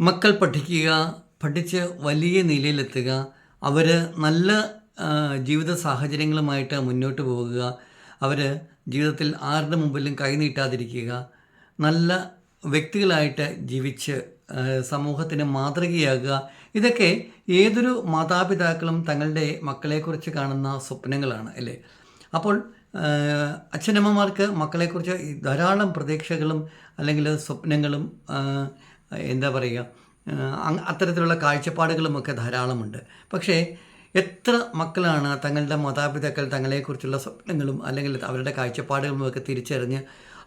മക്കൾ പഠിക്കുക പഠിച്ച് വലിയ നിലയിലെത്തുക അവർ നല്ല ജീവിത സാഹചര്യങ്ങളുമായിട്ട് മുന്നോട്ട് പോകുക അവർ ജീവിതത്തിൽ ആരുടെ മുമ്പിലും കൈനീട്ടാതിരിക്കുക നല്ല വ്യക്തികളായിട്ട് ജീവിച്ച് സമൂഹത്തിന് മാതൃകയാകുക ഇതൊക്കെ ഏതൊരു മാതാപിതാക്കളും തങ്ങളുടെ മക്കളെക്കുറിച്ച് കാണുന്ന സ്വപ്നങ്ങളാണ് അല്ലേ? അപ്പോൾ അച്ഛനമ്മമാർക്ക് മക്കളെക്കുറിച്ച് ധാരാളം പ്രതീക്ഷകളും അല്ലെങ്കിൽ സ്വപ്നങ്ങളും എന്താ പറയുക അത്തരത്തിലുള്ള കാഴ്ചപ്പാടുകളുമൊക്കെ ധാരാളമുണ്ട്. പക്ഷേ എത്ര മക്കളാണ് തങ്ങളുടെ മാതാപിതാക്കൾ തങ്ങളെക്കുറിച്ചുള്ള സ്വപ്നങ്ങളും അല്ലെങ്കിൽ അവരുടെ കാഴ്ചപ്പാടുകളുമൊക്കെ തിരിച്ചറിഞ്ഞ്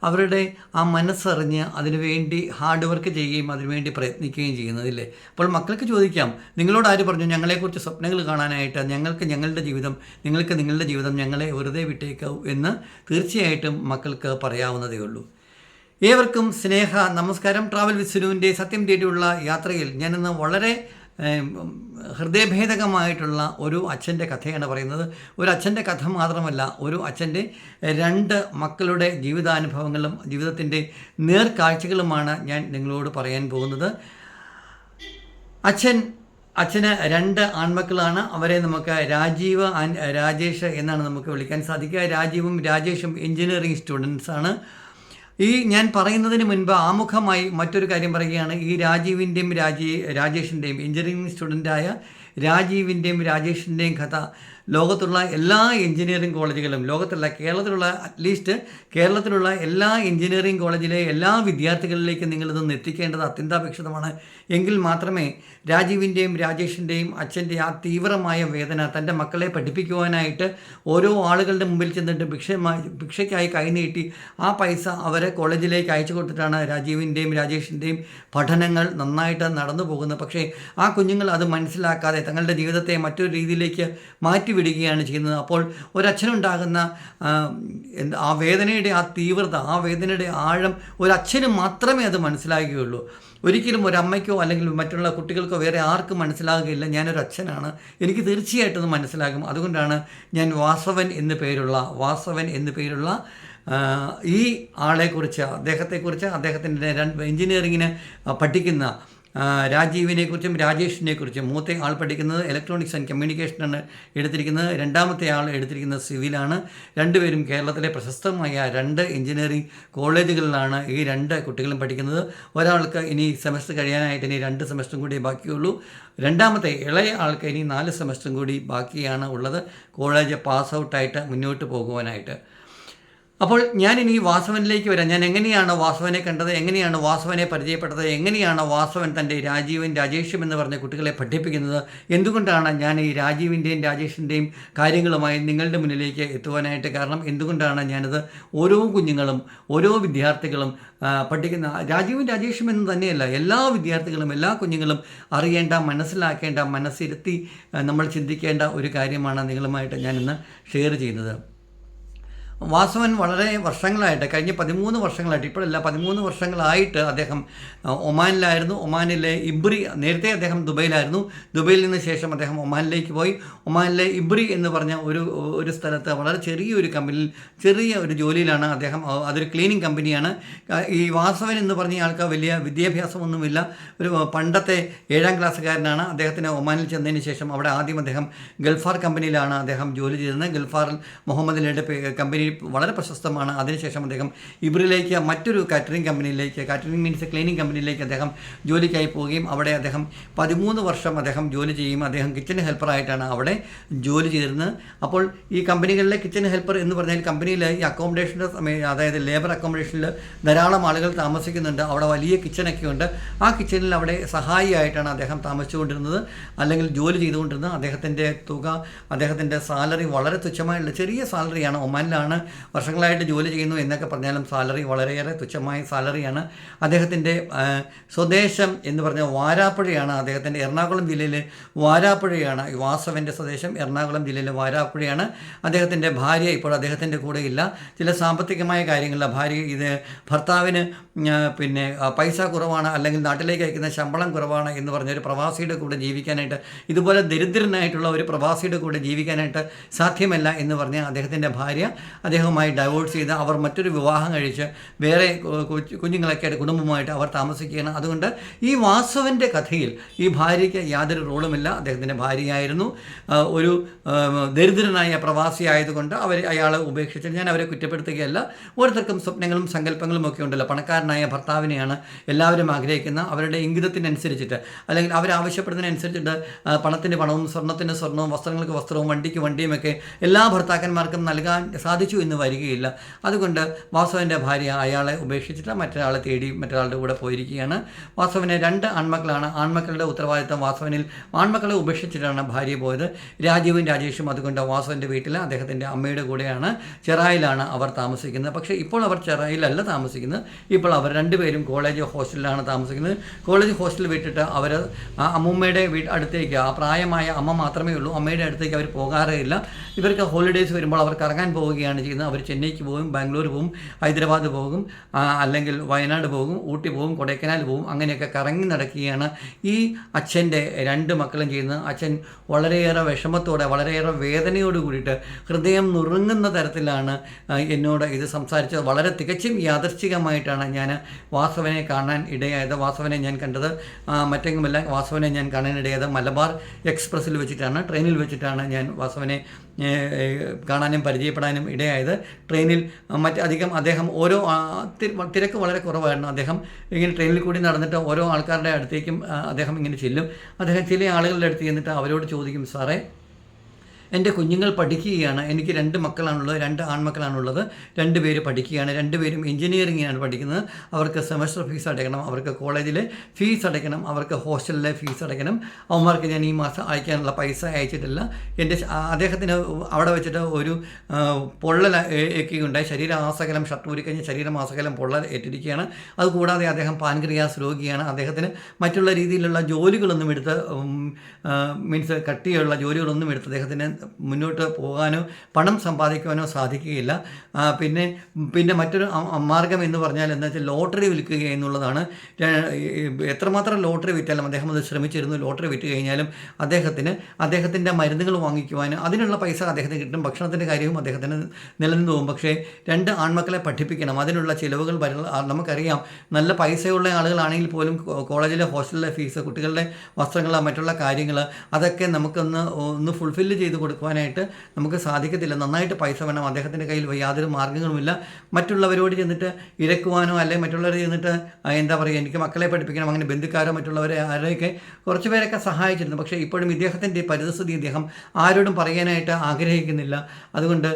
അവരുടെ ആ മനസ്സറിഞ്ഞ് അതിനുവേണ്ടി ഹാർഡ് വർക്ക് ചെയ്യുകയും അതിനുവേണ്ടി പ്രയത്നിക്കുകയും ചെയ്യുന്നതില്ലേ അപ്പോൾ മക്കൾക്ക് ചോദിക്കാം നിങ്ങളോട് ആര് പറഞ്ഞു ഞങ്ങളെക്കുറിച്ച് സ്വപ്നങ്ങൾ കാണാനായിട്ട് ഞങ്ങൾക്ക് ഞങ്ങളുടെ ജീവിതം നിങ്ങൾക്ക് നിങ്ങളുടെ ജീവിതം ഞങ്ങളെ വെറുതെ വിട്ടേക്കാവൂ എന്ന് തീർച്ചയായിട്ടും മക്കൾക്ക് പറയാവുന്നതേ ഉള്ളൂ. ഏവർക്കും സ്നേഹ നമസ്കാരം. ട്രാവൽ വിസ്നുവിന്റെ സത്യം തേടിയുള്ള യാത്രയിൽ ഞാനിന്ന് വളരെ ഹൃദയഭേദകമായിട്ടുള്ള ഒരു അച്ഛന്റെ കഥയാണ് പറയുന്നത്. ഒരു അച്ഛന്റെ കഥ മാത്രമല്ല ഒരു അച്ഛന്റെ രണ്ട് മക്കളുടെ ജീവിതാനുഭവങ്ങളും ജീവിതത്തിന്റെ നേർക്കാഴ്ചകളുമാണ് ഞാൻ നിങ്ങളോട് പറയാൻ പോകുന്നത്. അച്ഛൻ അച്ഛന് രണ്ട് ആൺമക്കളാണ്. അവരെ നമുക്ക് രാജീവ് ആൻഡ് രാജേഷ് എന്നാണ് നമുക്ക് വിളിക്കാൻ സാധിക്കുക. രാജീവും രാജേഷും എഞ്ചിനീയറിംഗ് സ്റ്റുഡൻസാണ് ആണ്. ഈ ഞാൻ പറയുന്നതിന് മുൻപ് ആമുഖമായി മറ്റൊരു കാര്യം പറയുകയാണ്. ഈ രാജീവിന്റെയും രാജീ രാജേഷിന്റെയും എഞ്ചിനീയറിംഗ് സ്റ്റുഡന്റായ രാജീവിന്റെയും രാജേഷിന്റെയും കഥ ലോകത്തുള്ള എല്ലാ എഞ്ചിനീയറിംഗ് കോളേജുകളും ലോകത്തുള്ള കേരളത്തിലുള്ള അറ്റ്ലീസ്റ്റ് കേരളത്തിലുള്ള എല്ലാ എഞ്ചിനീയറിംഗ് കോളേജിലെ എല്ലാ വിദ്യാർത്ഥികളിലേക്കും നിങ്ങളിതൊന്ന് എത്തിക്കേണ്ടത് അത്യന്താപേക്ഷിതമാണ്. എങ്കിൽ മാത്രമേ രാജീവിന്റെയും രാജേഷിന്റെയും അച്ഛന്റെ ആ തീവ്രമായ വേദന തന്റെ മക്കളെ പഠിപ്പിക്കുവാനായിട്ട് ഓരോ ആളുകളുടെ മുമ്പിൽ ചെന്നിട്ട് ഭിക്ഷമായി ഭിക്ഷയ്ക്കായി കൈനീട്ടി ആ പൈസ അവരെ കോളേജിലേക്ക് അയച്ചു കൊടുത്തിട്ടാണ് രാജീവിന്റെയും രാജേഷിന്റെയും പഠനങ്ങൾ നന്നായിട്ട് നടന്നു പോകുന്നത്. പക്ഷേ ആ കുഞ്ഞുങ്ങൾ അത് മനസ്സിലാക്കാതെ തങ്ങളുടെ ജീവിതത്തെ മറ്റൊരു രീതിയിലേക്ക് മാറ്റിവിടുകയാണ് ചെയ്യുന്നത്. അപ്പോൾ ഒരച്ഛനുണ്ടാകുന്ന ആ, വേദനയുടെ ആ തീവ്രത ആ വേദനയുടെ ആഴം ഒരച്ഛന് മാത്രമേ അത് മനസ്സിലാകുകയുള്ളൂ. ഒരിക്കലും ഒരമ്മയ്ക്കോ അല്ലെങ്കിൽ മറ്റുള്ള കുട്ടികൾക്കോ വേറെ ആർക്കും മനസ്സിലാകുകയില്ല. ഞാനൊരു അച്ഛനാണ് എനിക്ക് തീർച്ചയായിട്ടും അത് മനസ്സിലാകും. അതുകൊണ്ടാണ് ഞാൻ വാസവൻ എന്ന് പേരുള്ള വാസവൻ എന്ന് പേരുള്ള ഈ ആളെക്കുറിച്ച് അദ്ദേഹത്തെക്കുറിച്ച് അദ്ദേഹത്തിന്റെ രണ്ട് എഞ്ചിനീയറിങ്ങിന് പഠിക്കുന്ന ആ, രാജേഷിനെ കുറിച്ചും മൂത്ത ആൾ പഠിക്കുന്നത് ഇലക്ട്രോണിക്സ് ആൻഡ് കമ്മ്യൂണിക്കേഷനാണ് എടുത്തിരിക്കുന്നത്. രണ്ടാമത്തെ ആൾ എടുത്തിരിക്കുന്നത് സിവിലാണ് രണ്ടുപേരും കേരളത്തിലെ പ്രശസ്തമായ രണ്ട് എഞ്ചിനീയറിംഗ് കോളേജുകളിലാണ് ഈ രണ്ട് കുട്ടികളും പഠിക്കുന്നത്. ഒരാൾക്ക് ഇനി സെമസ്റ്റർ കഴിയാനായിട്ട് ഇനി രണ്ട് സെമസ്റ്ററും കൂടി ബാക്കിയുള്ളൂ. രണ്ടാമത്തെ ഇളയ ആൾക്ക് ഇനി നാല് സെമസ്റ്ററും കൂടി ബാക്കിയാണ് ഉള്ളത്. കോളേജ് പാസ് ഔട്ടായിട്ട് മുന്നോട്ട് പോകുവാനായിട്ട്. അപ്പോൾ ഞാൻ ഇനി വാസവനിലേക്ക് വരാം. ഞാൻ എങ്ങനെയാണ് വാസവനെ കണ്ടത്? എങ്ങനെയാണ് വാസവനെ പരിചയപ്പെട്ടത്? എങ്ങനെയാണ് വാസവൻ തന്റെ രാജീവും രാജേഷും എന്ന് പറഞ്ഞ കുട്ടികളെ പഠിപ്പിക്കുന്നത്? എന്തുകൊണ്ടാണ് ഞാൻ ഈ രാജീവിന്റെയും രാജേഷിന്റെയും കാര്യങ്ങളുമായി നിങ്ങളുടെ മുന്നിലേക്ക് എത്തുവാനായിട്ട് കാരണം എന്തുകൊണ്ടാണ് ഞാനത് ഓരോ കുഞ്ഞുങ്ങളും ഓരോ വിദ്യാർത്ഥികളും പഠിക്കുന്ന രാജീവും രാജേഷും എന്ന് തന്നെയല്ല എല്ലാ വിദ്യാർത്ഥികളും എല്ലാ കുഞ്ഞുങ്ങളും അറിയേണ്ട മനസ്സിലാക്കേണ്ട മനസ്സിരുത്തി നമ്മൾ ചിന്തിക്കേണ്ട ഒരു കാര്യമാണ് നിങ്ങളുമായിട്ട് ഞാനിന്ന് ഷെയർ ചെയ്യുന്നത്. വാസവൻ വളരെ വർഷങ്ങളായിട്ട് കഴിഞ്ഞ പതിമൂന്ന് വർഷങ്ങളായിട്ട് ഇപ്പോഴല്ല പതിമൂന്ന് വർഷങ്ങളായിട്ട് അദ്ദേഹം ഒമാനിലായിരുന്നു. ഒമാനിലെ ഇബ്രി നേരത്തെ അദ്ദേഹം ദുബൈയിലായിരുന്നു. ദുബൈയിൽ നിന്ന് ശേഷം അദ്ദേഹം ഒമാനിലേക്ക് പോയി. ഒമാനിലെ ഇബ്രി എന്ന് പറഞ്ഞ ഒരു ഒരു സ്ഥലത്ത് വളരെ ചെറിയൊരു കമ്പനിയിൽ ചെറിയ ഒരു ജോലിയിലാണ് അദ്ദേഹം അതൊരു ക്ലീനിങ് കമ്പനിയാണ്. ഈ വാസവൻ എന്ന് പറഞ്ഞ ആൾക്ക് വലിയ വിദ്യാഭ്യാസമൊന്നുമില്ല. ഒരു പണ്ടത്തെ ഏഴാം ക്ലാസ്സുകാരനാണ്. അദ്ദേഹത്തിന് ഒമാനിൽ ചെന്നതിന് ശേഷം അവിടെ ആദ്യം അദ്ദേഹം ഗൾഫാർ കമ്പനിയിലാണ് അദ്ദേഹം ജോലി ചെയ്തിരുന്നത്. ഗൾഫാറിൽ അലിയുടെ കമ്പനി വളരെ പ്രശസ്തമാണ്. അതിനുശേഷം അദ്ദേഹം ഇബ്രിലേക്ക് മറ്റൊരു കാറ്ററിംഗ് കമ്പനിയിലേക്ക് കാറ്ററിംഗ് മീൻസ് ക്ലീനിങ് കമ്പനിയിലേക്ക് അദ്ദേഹം ജോലിക്കായി പോവുകയും അവിടെ അദ്ദേഹം പതിമൂന്ന് വർഷം അദ്ദേഹം ജോലി ചെയ്യും. അദ്ദേഹം കിച്ചൺ ഹെൽപ്പറായിട്ടാണ് അവിടെ ജോലി ചെയ്തിരുന്നത്. അപ്പോൾ ഈ കമ്പനികളിലെ കിച്ചൺ ഹെൽപ്പർ എന്ന് പറഞ്ഞാൽ കമ്പനിയിലെ ഈ അക്കോമഡേഷന്റെ സമയം അതായത് ലേബർ അക്കോമഡേഷനിൽ ധാരാളം ആളുകൾ താമസിക്കുന്നുണ്ട്. അവിടെ വലിയ കിച്ചണൊക്കെ ഉണ്ട്. ആ കിച്ചണിൽ അവിടെ സഹായിയായിട്ടാണ് അദ്ദേഹം താമസിച്ചുകൊണ്ടിരുന്നത്. അല്ലെങ്കിൽ ജോലി ചെയ്തുകൊണ്ടിരുന്നത്. അദ്ദേഹത്തിന്റെ തുക അദ്ദേഹത്തിന്റെ സാലറി വളരെ തുച്ഛമായുള്ള ചെറിയ സാലറിയാണ്. ഒമാനിലാണ് വർഷങ്ങളായിട്ട് ജോലി ചെയ്യുന്നു എന്നൊക്കെ പറഞ്ഞാലും സാലറി വളരെയേറെ തുച്ഛമായ സാലറിയാണ്. അദ്ദേഹത്തിന്റെ സ്വദേശം എന്ന് പറഞ്ഞാൽ വാരാപ്പുഴയാണ് അദ്ദേഹത്തിന്റെ. എറണാകുളം ജില്ലയിലെ വാരാപ്പുഴയാണ്. വാസവന്റെ സ്വദേശം എറണാകുളം ജില്ലയിലെ വാരാപ്പുഴയാണ് അദ്ദേഹത്തിന്റെ ഭാര്യ. ഇപ്പോൾ അദ്ദേഹത്തിന്റെ കൂടെ ഇല്ല ചില സാമ്പത്തികമായ കാര്യങ്ങളിൽ ഭാര്യ ഇത് ഭർത്താവിന് പിന്നെ പൈസ കുറവാണ് അല്ലെങ്കിൽ നാട്ടിലേക്ക് അയക്കുന്ന ശമ്പളം കുറവാണ് എന്ന് പറഞ്ഞ ഒരു പ്രവാസിയുടെ കൂടെ ജീവിക്കാനായിട്ട് ഇതുപോലെ ദരിദ്രനായിട്ടുള്ള ഒരു പ്രവാസിയുടെ കൂടെ ജീവിക്കാനായിട്ട് സാധ്യമല്ല എന്ന് പറഞ്ഞ് അദ്ദേഹത്തിന്റെ ഭാര്യ. അദ്ദേഹവുമായി ഡൈവോഴ്സ് ചെയ്ത് അവർ മറ്റൊരു വിവാഹം കഴിച്ച് വേറെ കുഞ്ഞുങ്ങളൊക്കെ ആയിട്ട് കുടുംബമായിട്ട് അവർ താമസിക്കുകയാണ്. അതുകൊണ്ട് ഈ വാസവന്റെ കഥയിൽ ഈ ഭാര്യയ്ക്ക് യാതൊരു റോളുമില്ല. അദ്ദേഹത്തിന്റെ ഭാര്യയായിരുന്നു. ഒരു ദരിദ്രനായ പ്രവാസി ആയതുകൊണ്ട് അവർ അയാളെ ഉപേക്ഷിച്ച് ഞാൻ അവരെ കുറ്റപ്പെടുത്തുകയല്ല. ഓരോരുത്തർക്കും സ്വപ്നങ്ങളും സങ്കല്പങ്ങളും ഒക്കെ ഉണ്ടല്ലോ. പണക്കാരനായ ഭർത്താവിനെയാണ് എല്ലാവരും ആഗ്രഹിക്കുന്ന അവരുടെ ഇംഗിതത്തിനനുസരിച്ചിട്ട് അല്ലെങ്കിൽ അവരാവശ്യപ്പെടുന്നതിനനുസരിച്ചിട്ട് പണത്തിന് പണവും സ്വർണത്തിന് സ്വർണവും വസ്ത്രങ്ങൾക്ക് വസ്ത്രവും വണ്ടിക്ക് വണ്ടിയുമൊക്കെ എല്ലാ ഭർത്താക്കന്മാർക്കും നൽകാൻ സാധിച്ചു. എന്ന് വരികയില്ല. അതുകൊണ്ട് വാസവന്റെ ഭാര്യ അയാളെ ഉപേക്ഷിച്ചിട്ട് മറ്റൊരാളെ തേടി മറ്റൊരാളുടെ കൂടെ പോയിരിക്കുകയാണ്. വാസവന് രണ്ട് ആൺമക്കളാണ്. ആൺമക്കളുടെ ഉത്തരവാദിത്തം വാസവനിൽ ആൺമക്കളെ ഉപേക്ഷിച്ചിട്ടാണ് ഭാര്യ പോയത്. രാജീവും രാജേഷും അതുകൊണ്ട് വാസവന്റെ വീട്ടിൽ അദ്ദേഹത്തിന്റെ അമ്മയുടെ കൂടെയാണ്. ചെറായിലാണ് അവർ താമസിക്കുന്നത്. പക്ഷേ ഇപ്പോൾ അവർ ചെറായിലല്ല താമസിക്കുന്നത്. ഇപ്പോൾ അവർ രണ്ടുപേരും കോളേജ് ഹോസ്റ്റലിലാണ് താമസിക്കുന്നത്. കോളേജ് ഹോസ്റ്റൽ വിട്ടിട്ട് അവർ അമ്മൂമ്മയുടെ വീട്ട് അടുത്തേക്ക് ആ പ്രായമായ അമ്മ മാത്രമേ ഉള്ളൂ. അമ്മയുടെ അടുത്തേക്ക് അവർ പോകാറേ ഇല്ല. ഇവർക്ക് ഹോളിഡേയ്സ് വരുമ്പോൾ അവർ കറങ്ങാൻ പോവുകയാണ് ചെയ്യുന്നത് അവർ ചെന്നൈക്ക് പോകും ബാംഗ്ലൂർ പോകും ഹൈദരാബാദ് പോകും അല്ലെങ്കിൽ വയനാട് പോകും ഊട്ടി പോകും കൊടൈക്കനാൽ പോകും അങ്ങനെയൊക്കെ കറങ്ങി നടക്കുകയാണ് ഈ അച്ഛന്റെ രണ്ട് മക്കളും ചെയ്യുന്നത്. അച്ഛൻ വളരെയേറെ വിഷമത്തോടെ വളരെയേറെ വേദനയോട് കൂടിയിട്ട് ഹൃദയം നുറുങ്ങുന്ന തരത്തിലാണ് എന്നോട് ഇത് സംസാരിച്ചത്. വളരെ തികച്ചും യാദർച്ഛികമായിട്ടാണ് ഞാൻ വാസവനെ കാണാൻ ഇടയായത്. വാസവനെ ഞാൻ കണ്ടത് മറ്റെങ്ങുമല്ല വാസവനെ ഞാൻ കാണാൻ ഇടയായത് മലബാർ എക്സ്പ്രസ്സിൽ വെച്ചിട്ടാണ് ട്രെയിനിൽ വെച്ചിട്ടാണ് ഞാൻ വാസവനെ കാണാനും പരിചയപ്പെടാനും ഇടയായത്. ട്രെയിനിൽ മറ്റ് അധികം അദ്ദേഹം ഓരോ തിരക്ക് വളരെ കുറവായിരുന്നു. അദ്ദേഹം ഇങ്ങനെ ട്രെയിനിൽ കൂടി നടന്നിട്ട് ഓരോ ആൾക്കാരുടെ അടുത്തേക്കും അദ്ദേഹം ഇങ്ങനെ ചെല്ലും. അദ്ദേഹം ചില ആളുകളുടെ അടുത്ത് ചെന്നിട്ട് അവരോട് ചോദിക്കും സാറേ എന്റെ കുഞ്ഞുങ്ങൾ പഠിക്കുകയാണ്. എനിക്ക് രണ്ട് മക്കളാണുള്ളത് രണ്ട് ആൺമക്കളാണുള്ളത്. രണ്ട് പേര് പഠിക്കുകയാണ്. രണ്ടുപേരും എഞ്ചിനീയറിങ്ങിനാണ് പഠിക്കുന്നത്. അവർക്ക് സെമസ്റ്റർ ഫീസ് അടയ്ക്കണം അവർക്ക് കോളേജിലെ ഫീസ് അടയ്ക്കണം അവർക്ക് ഹോസ്റ്റലിലെ ഫീസ് അടയ്ക്കണം. അവന്മാർക്ക് ഞാൻ ഈ മാസം അയക്കാനുള്ള പൈസ അയച്ചിട്ടില്ല. എന്റെ അദ്ദേഹത്തിന് അവിടെ വെച്ചിട്ട് ഒരു പൊള്ളൽ ഏൽക്കുകയുണ്ടായി ശരീരമാസകലം ഷർട്ട് ശരീരം ശരീരമാസകലം പൊള്ളൽ ഏറ്റിരിക്കുകയാണ്. അതുകൂടാതെ അദ്ദേഹം പാൻക്രിയാസ് രോഗിയാണ്. അദ്ദേഹത്തിന് മറ്റുള്ള രീതിയിലുള്ള ജോലികളൊന്നും എടുത്ത് മീൻസ് കട്ടിയുള്ള ജോലികളൊന്നും എടുത്ത് അദ്ദേഹത്തിന് മുന്നോട്ട് പോകാനോ പണം സമ്പാദിക്കുവാനോ സാധിക്കുകയില്ല. പിന്നെ പിന്നെ മറ്റൊരു മാർഗം എന്ന് പറഞ്ഞാൽ എന്താ വെച്ചാൽ ലോട്ടറി വിൽക്കുക എന്നുള്ളതാണ്. എത്രമാത്രം ലോട്ടറി വിറ്റാലും അദ്ദേഹം അത് ശ്രമിച്ചിരുന്നു ലോട്ടറി വിറ്റ് കഴിഞ്ഞാലും അദ്ദേഹത്തിന് അദ്ദേഹത്തിന്റെ മരുന്നുകൾ വാങ്ങിക്കുവാനും അതിനുള്ള പൈസ അദ്ദേഹത്തിന് കിട്ടും. ഭക്ഷണത്തിന്റെ കാര്യവും അദ്ദേഹത്തിന് നിലനിന്ന് പോകും. പക്ഷേ രണ്ട് ആൺമക്കളെ പഠിപ്പിക്കണം. അതിനുള്ള ചിലവുകൾ നമുക്കറിയാം. നല്ല പൈസയുള്ള ആളുകളാണെങ്കിൽ പോലും കോളേജിലെ ഹോസ്റ്റലിലെ ഫീസ് കുട്ടികളുടെ വസ്ത്രങ്ങൾ മറ്റുള്ള കാര്യങ്ങൾ അതൊക്കെ നമുക്കൊന്ന് ഒന്ന് ഫുൾഫില്ല് ചെയ്ത് കൊടുക്കുവാനായിട്ട് നമുക്ക് സാധിക്കത്തില്ല. നന്നായിട്ട് പൈസ വേണം. അദ്ദേഹത്തിന്റെ കയ്യിൽ യാതൊരു മാർഗങ്ങളുമില്ല. മറ്റുള്ളവരോട് ചെന്നിട്ട് ഇരക്കുവാനോ അല്ലെങ്കിൽ മറ്റുള്ളവർ ചെന്നിട്ട് എന്താ പറയുക എനിക്ക് മക്കളെ പഠിപ്പിക്കണം അങ്ങനെ ബന്ധുക്കാരോ മറ്റുള്ളവരെ ആരെയൊക്കെ കുറച്ച് പേരൊക്കെ സഹായിച്ചിരുന്നു. പക്ഷേ ഇപ്പോഴും ഇദ്ദേഹത്തിന്റെ പരിതസ്ഥിതി ഇദ്ദേഹം ആരോടും പറയാനായിട്ട് ആഗ്രഹിക്കുന്നില്ല. അതുകൊണ്ട്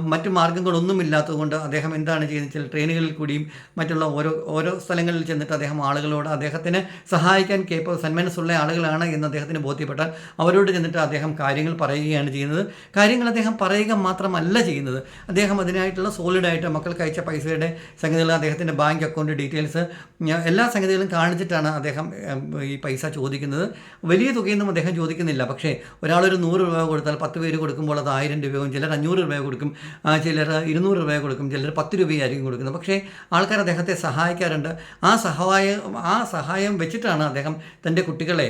മറ്റ് മാർഗങ്ങളൊന്നുമില്ലാത്തതുകൊണ്ട് അദ്ദേഹം എന്താണ് ചെയ്യുന്നത് ചില ട്രെയിനുകളിൽ കൂടിയും മറ്റുള്ള ഓരോ ഓരോ സ്ഥലങ്ങളിൽ ചെന്നിട്ട് അദ്ദേഹം ആളുകളോട് അദ്ദേഹത്തിന് സഹായിക്കാൻ കേപ്പ സന്മനസ്സുള്ള ആളുകളാണ് എന്ന് അദ്ദേഹത്തിന് ബോധ്യപ്പെട്ടാൽ അവരോട് ചെന്നിട്ട് അദ്ദേഹം കാര്യങ്ങൾ പറയുകയാണ് ചെയ്യുന്നത്. കാര്യങ്ങൾ അദ്ദേഹം പറയുക മാത്രമല്ല ചെയ്യുന്നത്. അദ്ദേഹം അതിനായിട്ടുള്ള സോളിഡായിട്ട് മക്കൾക്ക് അയച്ച പൈസയുടെ സംഗതികൾ അദ്ദേഹത്തിന്റെ ബാങ്ക് അക്കൗണ്ട് ഡീറ്റെയിൽസ് എല്ലാ സംഗതികളും കാണിച്ചിട്ടാണ് അദ്ദേഹം ഈ പൈസ ചോദിക്കുന്നത്. വലിയ തുകയൊന്നും അദ്ദേഹം ചോദിക്കുന്നില്ല. പക്ഷേ ഒരാളൊരു നൂറ് രൂപ കൊടുത്താൽ പത്ത് പേര് കൊടുക്കുമ്പോൾ അത് ആയിരം രൂപയും ചിലർ അഞ്ഞൂറ് രൂപ കൊടുക്കും. ചിലർ ഇരുന്നൂറ് രൂപ കൊടുക്കും. ചിലർ പത്ത് രൂപയായിരിക്കും കൊടുക്കുന്നത്. പക്ഷേ ആൾക്കാർ അദ്ദേഹത്തെ സഹായിക്കാറുണ്ട്. ആ സഹായം ആ സഹായം വെച്ചിട്ടാണ് അദ്ദേഹം തന്റെ കുട്ടികളെ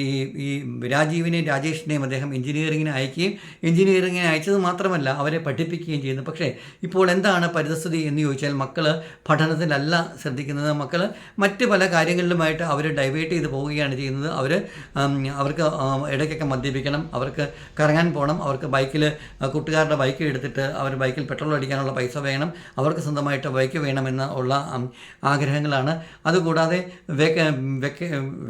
ഈ ഈ രാജീവിനെയും രാജേഷിനെയും അദ്ദേഹം എഞ്ചിനീയറിങ്ങിന് അയക്കുകയും എഞ്ചിനീയറിങ്ങിന് അയച്ചത് മാത്രമല്ല അവരെ പഠിപ്പിക്കുകയും ചെയ്യുന്നു. പക്ഷേ ഇപ്പോൾ എന്താണ് പരിതസ്ഥിതി എന്ന് ചോദിച്ചാൽ മക്കൾ പഠനത്തിലല്ല ശ്രദ്ധിക്കുന്നത്. മക്കൾ മറ്റ് പല കാര്യങ്ങളിലുമായിട്ട് അവർ ഡൈവേർട്ട് ചെയ്ത് പോവുകയാണ് ചെയ്യുന്നത്. അവർ അവർക്ക് ഇടയ്ക്കൊക്കെ മദ്യപിക്കണം അവർക്ക് കറങ്ങാൻ പോകണം അവർക്ക് ബൈക്കിൽ കൂട്ടുകാരുടെ ബൈക്ക് എടുത്തിട്ട് അവർ ബൈക്കിൽ പെട്രോൾ അടിക്കാനുള്ള പൈസ വേണം അവർക്ക് സ്വന്തമായിട്ട് ബൈക്ക് വേണമെന്ന് ഉള്ള ആഗ്രഹങ്ങളാണ്. അതുകൂടാതെ വെക്ക വെക്ക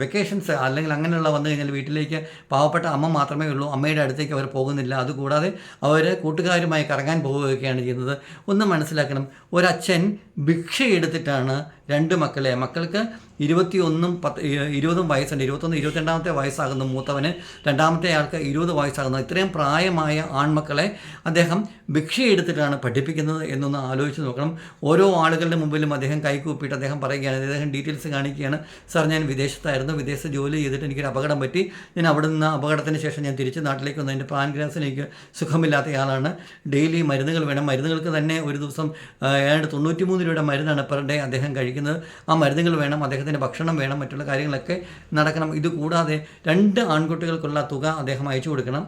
വെക്കേഷൻസ് അല്ലെങ്കിൽ അങ്ങനെയുള്ള വന്നു കഴിഞ്ഞാൽ വീട്ടിലേക്ക് പാവപ്പെട്ട അമ്മ മാത്രമേ ഉള്ളൂ. അമ്മയുടെ അടുത്തേക്ക് അവർ പോകുന്നില്ല. അതുകൂടാതെ അവർ കൂട്ടുകാരുമായി കറങ്ങാൻ പോവുകയൊക്കെയാണ് ചെയ്യുന്നത്. ഒന്ന് മനസ്സിലാക്കണം. ഒരച്ഛൻ ഭിക്ഷ എടുത്തിട്ടാണ് രണ്ട് മക്കളെ. മക്കൾക്ക് ഇരുപത്തിയൊന്നും പത്ത് ഇരുപതും വയസ്സുണ്ട്. ഇരുപത്തൊന്ന് ഇരുപത്തിരണ്ടാമത്തെ വയസ്സാകുന്നു മൂത്തവന് രണ്ടാമത്തെ ആൾക്ക് ഇരുപത് വയസ്സാകുന്നു ഇത്രയും പ്രായമായ ആൺമക്കളെ അദ്ദേഹം ഭിക്ഷയെടുത്തിട്ടാണ് പഠിപ്പിക്കുന്നത് എന്നൊന്ന് ആലോചിച്ച് നോക്കണം. ഓരോ ആളുകളുടെ മുമ്പിലും അദ്ദേഹം കൈകൂപ്പിയിട്ട് അദ്ദേഹം പറയുകയാണ് അദ്ദേഹം ഡീറ്റെയിൽസ് കാണിക്കുകയാണ്. സാർ ഞാൻ വിദേശത്തായിരുന്നു. വിദേശത്ത് ജോലി ചെയ്തിട്ട് എനിക്കൊരു അപകടം പറ്റി. ഞാൻ അവിടെ നിന്ന് അപകടത്തിന് ശേഷം ഞാൻ തിരിച്ച് നാട്ടിലേക്ക് വന്നു. എന്റെ പാൻഗ്രാസിന് എനിക്ക് സുഖമില്ലാത്തയാളാണ്. ഡെയിലി മരുന്നുകൾ വേണം. മരുന്നുകൾക്ക് തന്നെ ഒരു ദിവസം ഏതാണ്ട് തൊണ്ണൂറ്റി മൂന്ന് രൂപയുടെ മരുന്നാണ് പെർ ഡേ അദ്ദേഹം കഴിക്കുന്നത്. ആ മരുന്നുകൾ വേണം. അദ്ദേഹത്തിന് ഭക്ഷണം വേണം മറ്റുള്ള കാര്യങ്ങളൊക്കെ നടക്കണം. ഇത് കൂടാതെ രണ്ട് ആൺകുട്ടികൾക്കുള്ള തുക അദ്ദേഹം അയച്ചു കൊടുക്കണം.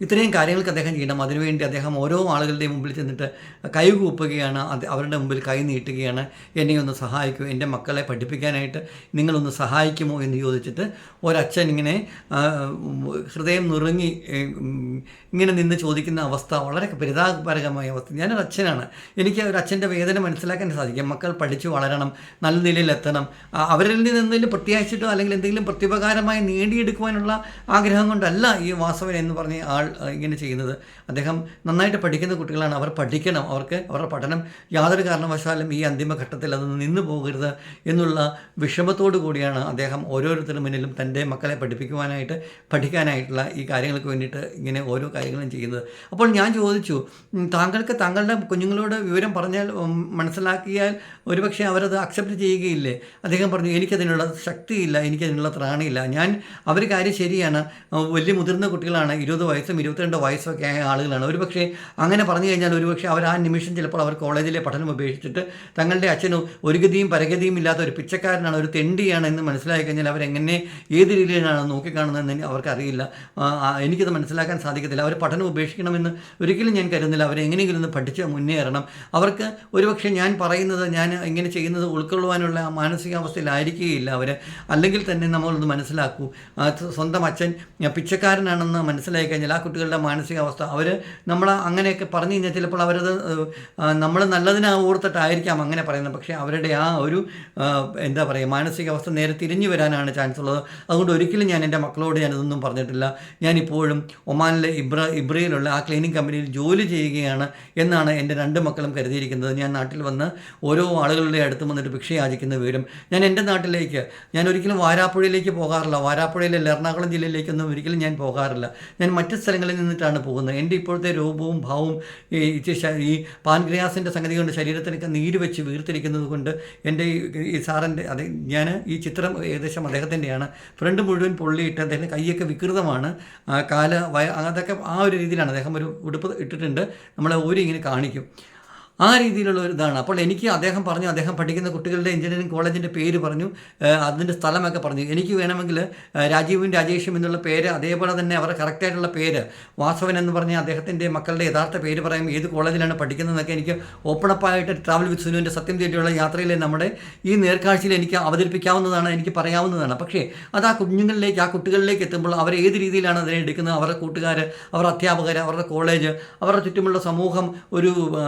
ഇത്രയും കാര്യങ്ങൾക്ക് അദ്ദേഹം ചെയ്യണം. അതിനുവേണ്ടി അദ്ദേഹം ഓരോ ആളുകളുടെയും മുമ്പിൽ ചെന്നിട്ട് കൈകൂപ്പുകയാണ് അത് അവരുടെ മുമ്പിൽ കൈ നീട്ടുകയാണ്. എന്നെ ഒന്ന് സഹായിക്കൂ. എന്റെ മക്കളെ പഠിപ്പിക്കാനായിട്ട് നിങ്ങളൊന്ന് സഹായിക്കുമോ എന്ന് ചോദിച്ചിട്ട് ഒരച്ഛൻ ഇങ്ങനെ ഹൃദയം നുറുങ്ങി ഇങ്ങനെ നിന്ന് ചോദിക്കുന്ന അവസ്ഥ വളരെ പരിതാപകരമായ അവസ്ഥ. ഞാനൊരു അച്ഛനാണ്. എനിക്ക് ഒരു അച്ഛന്റെ വേദന മനസ്സിലാക്കാൻ സാധിക്കും. മക്കൾ പഠിച്ചു വളരണം നല്ല നിലയിൽ എത്തണം. അവരിൽ നിന്ന് എന്തെങ്കിലും പ്രത്യാശിച്ചിട്ടോ അല്ലെങ്കിൽ എന്തെങ്കിലും പ്രത്യുപകാരമായി നേടിയെടുക്കുവാനുള്ള ആഗ്രഹം കൊണ്ടല്ല ഈ വാസവൻ എന്ന് പറഞ്ഞ ആൾ ഇങ്ങനെ ചെയ്യുന്നത്. അദ്ദേഹം നന്നായിട്ട് പഠിക്കുന്ന കുട്ടികളാണ്. അവർ പഠിക്കണം. അവർക്ക് അവരുടെ പഠനം യാതൊരു കാരണവശാലും ഈ അന്തിമഘട്ടത്തിൽ അത് നിന്നു പോകരുത് എന്നുള്ള വിഷമത്തോടു കൂടിയാണ് അദ്ദേഹം ഓരോരുത്തരും മുന്നിലും തന്റെ മക്കളെ പഠിപ്പിക്കുവാനായിട്ട് പഠിക്കാനായിട്ടുള്ള ഈ കാര്യങ്ങൾക്ക് വേണ്ടിയിട്ട് ഇങ്ങനെ ഓരോ കാര്യങ്ങളും ചെയ്യുന്നത്. അപ്പോൾ ഞാൻ ചോദിച്ചു താങ്കൾക്ക് താങ്കളുടെ കുഞ്ഞുങ്ങളോട് വിവരം പറഞ്ഞാൽ മനസ്സിലാക്കിയാൽ ഒരുപക്ഷെ അവരത് അക്സെപ്റ്റ് ചെയ്യുകയില്ലേ? അദ്ദേഹം പറഞ്ഞു എനിക്കതിനുള്ള ശക്തിയില്ല. എനിക്കതിനുള്ള ത്രാണിയില്ല. ഞാൻ അവർ കാര്യം ശരിയാണ്. വലിയ മുതിർന്ന കുട്ടികളാണ്. ഇരുപത് വയസ്സും ഇരുപത്തിരണ്ട് വയസ്സൊക്കെ ആയ ആളുകളാണ്. ഒരുപക്ഷെ അങ്ങനെ പറഞ്ഞു കഴിഞ്ഞാൽ ഒരുപക്ഷെ അവർ ആ നിമിഷം ചിലപ്പോൾ അവർ കോളേജിലെ പഠനം ഉപേക്ഷിച്ചിട്ട് തങ്ങളുടെ അച്ഛന് ഒരു ഗതിയും പരഗതിയും ഇല്ലാത്ത ഒരു പിച്ചക്കാരനാണ് ഒരു തെണ്ടിയാണ് എന്ന് മനസ്സിലായി കഴിഞ്ഞാൽ അവരെങ്ങനെ ഏത് രീതിയിലാണ് നോക്കിക്കാണുന്നതെന്ന് അവർക്കറിയില്ല. എനിക്കത് മനസ്സിലാക്കാൻ സാധിക്കത്തില്ല. അവർ പഠനം ഉപേക്ഷിക്കണമെന്ന് ഒരിക്കലും ഞാൻ കരുതുന്നില്ല. അവരെങ്ങനെയെങ്കിലും ഒന്ന് പഠിച്ച് മുന്നേറണം. അവർക്ക് ഒരുപക്ഷെ ഞാൻ പറയുന്നത് ഞാൻ ഇങ്ങനെ ചെയ്യുന്നത് ഉൾക്കൊള്ളുവാനുള്ള മാനസികാവസ്ഥയിലായിരിക്കുകയില്ല അവർ. അല്ലെങ്കിൽ തന്നെ നമ്മളൊന്ന് മനസ്സിലാക്കൂ. സ്വന്തം അച്ഛൻ പിച്ചക്കാരനാണെന്ന് മനസ്സിലായി കഴിഞ്ഞാൽ ആ കുട്ടികളുടെ മാനസികാവസ്ഥ. അവർ നമ്മൾ അങ്ങനെയൊക്കെ പറഞ്ഞു കഴിഞ്ഞാൽ ചിലപ്പോൾ അവരത് നമ്മൾ നല്ലതിനാ ഓർത്തിട്ടായിരിക്കാം അങ്ങനെ പറയുന്നത്. പക്ഷേ അവരുടെ ആ ഒരു എന്താ പറയുക മാനസികാവസ്ഥ നേരെ തിരിഞ്ഞു വരാനാണ് ചാൻസ് ഉള്ളത്. അതുകൊണ്ട് ഒരിക്കലും ഞാൻ എന്റെ മക്കളോട് ഞാനിതൊന്നും പറഞ്ഞിട്ടില്ല. ഞാനിപ്പോഴും ഒമാനിലെ ഇബ്ര ഇബ്രയിലുള്ള ആ ക്ലീനിങ് കമ്പനിയിൽ ജോലി ചെയ്യുകയാണ് എന്നാണ് എന്റെ രണ്ട് മക്കളും കരുതിയിരിക്കുന്നത്. ഞാൻ നാട്ടിൽ വന്ന് ഓരോ ആളുകളുടെ അടുത്ത് വന്നിട്ട് ഭിക്ഷ യാചിക്കുന്ന വീടും ഞാൻ എന്റെ നാട്ടിലേക്ക് ഞാൻ ഒരിക്കലും വാരാപ്പുഴയിലേക്ക് പോകാറില്ല. വാരാപ്പുഴയിലെ എറണാകുളം ജില്ലയിലേക്കൊന്നും ഒരിക്കലും ഞാൻ പോകാറില്ല. ഞാൻ മറ്റ് സ്ഥലങ്ങളിൽ നിന്നിട്ടാണ് പോകുന്നത്. എന്റെ ഇപ്പോഴത്തെ രൂപവും ഭാവവും ഈ പാൻഗ്രിയാസിന്റെ സംഗതി കൊണ്ട് ശരീരത്തിനൊക്കെ നീര് വെച്ച് വീർത്തിരിക്കുന്നത് കൊണ്ട് എന്റെ ഈ സാറിന്റെ അതെ ഞാൻ ഈ ചിത്രം ഏകദേശം അദ്ദേഹത്തിന്റെയാണ്. ഫ്രണ്ട് മുഴുവൻ പൊള്ളിയിട്ട് അദ്ദേഹത്തിന്റെ കൈയൊക്കെ വികൃതമാണ്. കാല വയ അതൊക്കെ ആ ഒരു രീതിയിലാണ്. അദ്ദേഹം ഒരു ഉടുപ്പ് ഇട്ടിട്ടുണ്ട്. നമ്മളെ ഊരി ഇങ്ങനെ കാണിക്കും. ആ രീതിയിലുള്ള ഒരു ഇതാണ്. അപ്പോൾ എനിക്ക് അദ്ദേഹം പറഞ്ഞു അദ്ദേഹം പഠിക്കുന്ന കുട്ടികളുടെ എഞ്ചിനീയറിംഗ് കോളേജിന്റെ പേര് പറഞ്ഞു അതിന്റെ സ്ഥലമൊക്കെ പറഞ്ഞു. എനിക്ക് വേണമെങ്കിൽ രാജീവും രാജേഷും എന്നുള്ള പേര് അതേപോലെ തന്നെ അവരുടെ കറക്റ്റായിട്ടുള്ള പേര് വാസവൻ എന്ന് പറഞ്ഞ അദ്ദേഹത്തിന്റെ മക്കളുടെ യഥാർത്ഥ പേര് പറയും ഏത് കോളേജിലാണ് പഠിക്കുന്നതെന്നൊക്കെ എനിക്ക് ഓപ്പണപ്പായിട്ട് ട്രാവൽ വിത്ത് സുനുവിന്റെ സത്യം തേടിയുള്ള യാത്രയിൽ നമ്മുടെ ഈ നേർക്കാഴ്ചയിൽ എനിക്ക് അവതരിപ്പിക്കാവുന്നതാണ് എനിക്ക് പറയാവുന്നതാണ്. പക്ഷേ അത് ആ കുഞ്ഞുങ്ങളിലേക്ക് ആ കുട്ടികളിലേക്ക് എത്തുമ്പോൾ അവർ ഏത് രീതിയിലാണ് അതിനെ എടുക്കുന്നത്? അവരുടെ കൂട്ടുകാർ അവരുടെ അധ്യാപകർ അവരുടെ കോളേജ് അവരുടെ ചുറ്റുമുള്ള സമൂഹം ഒരു ആ,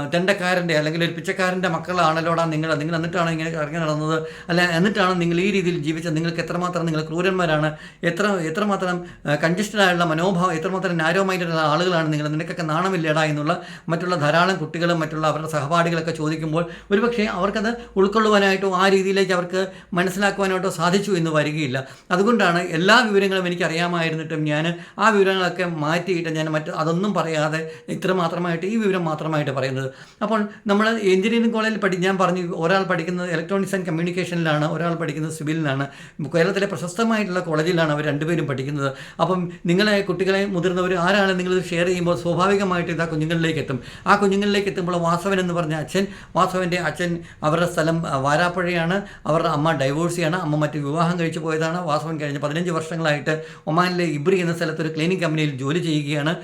തെണ്ടക്കാരന്റെ അല്ലെങ്കിൽ ഒരു പിച്ചക്കാരന്റെ മക്കളാണല്ലോടാ നിങ്ങൾ നിങ്ങൾ എന്നിട്ടാണ് ഇങ്ങനെ ഇറങ്ങി നടന്നത്? അല്ല എന്നിട്ടാണ് നിങ്ങൾ ഈ രീതിയിൽ ജീവിച്ചത്? നിങ്ങൾക്ക് എത്രമാത്രം നിങ്ങൾ ക്രൂരന്മാരാണ്? എത്ര എത്രമാത്രം കൺജസ്റ്റഡ് ആയുള്ള മനോഭാവം എത്രമാത്രം നാരോ മൈൻഡുള്ള ആളുകളാണ് നിങ്ങൾ? നിനക്കൊക്കെ നാണമില്ലേടാ എന്നുള്ള മറ്റുള്ള ധാരാളം കുട്ടികളും മറ്റുള്ള അവരുടെ സഹപാഠികളൊക്കെ ചോദിക്കുമ്പോൾ ഒരുപക്ഷെ അവർക്കത് ഉൾക്കൊള്ളുവാനായിട്ടോ ആ രീതിയിലേക്ക് അവർക്ക് മനസ്സിലാക്കുവാനായിട്ടോ സാധിച്ചു എന്ന് വരികയില്ല. അതുകൊണ്ടാണ് എല്ലാ വിവരങ്ങളും എനിക്ക് അറിയാമായിരുന്നിട്ടും ഞാൻ ആ വിവരങ്ങളൊക്കെ മാറ്റിയിട്ട് ഞാൻ മറ്റ് അതൊന്നും പറയാതെ ഇത്ര മാത്രമായിട്ട് ഈ വിവരം മാത്രമായിട്ട് പറയുന്നത്. അപ്പോൾ നമ്മൾ എഞ്ചിനീയറിംഗ് കോളേജിൽ പഠി ഞാൻ പറഞ്ഞു ഒരാൾ പഠിക്കുന്നത് ഇലക്ട്രോണിക്സ് ആൻഡ് കമ്മ്യൂണിക്കേഷനിലാണ് ഒരാൾ പഠിക്കുന്നത് സിവിലിലാണ് കേരളത്തിലെ പ്രശസ്തമായിട്ടുള്ള കോളേജിലാണ് അവർ രണ്ടുപേരും പഠിക്കുന്നത്. അപ്പം നിങ്ങളെ കുട്ടികളെ മുതിർന്നവർ ആരാണ് നിങ്ങൾ ഷെയർ ചെയ്യുമ്പോൾ സ്വാഭാവികമായിട്ട് ഇത് ആ കുഞ്ഞുങ്ങളിലേക്ക് എത്തും. ആ കുഞ്ഞുങ്ങളിലേക്ക് എത്തുമ്പോൾ വാസവൻ എന്ന് പറഞ്ഞ അച്ഛൻ വാസവന്റെ അച്ഛൻ അവരുടെ സ്ഥലം വാരാപ്പുഴയാണ്. അവരുടെ അമ്മ ഡൈവോഴ്സിയാണ് അമ്മ മറ്റ് വിവാഹം കഴിച്ചു പോയതാണ്. വാസവൻ കഴിഞ്ഞ പതിനഞ്ച് വർഷങ്ങളായിട്ട് ഒമാനിലെ ഇബ്രി എന്ന സ്ഥലത്ത് ഒരു ക്ലീനിങ് കമ്പനിയിൽ ജോലി ചെയ്യുകയാണ്.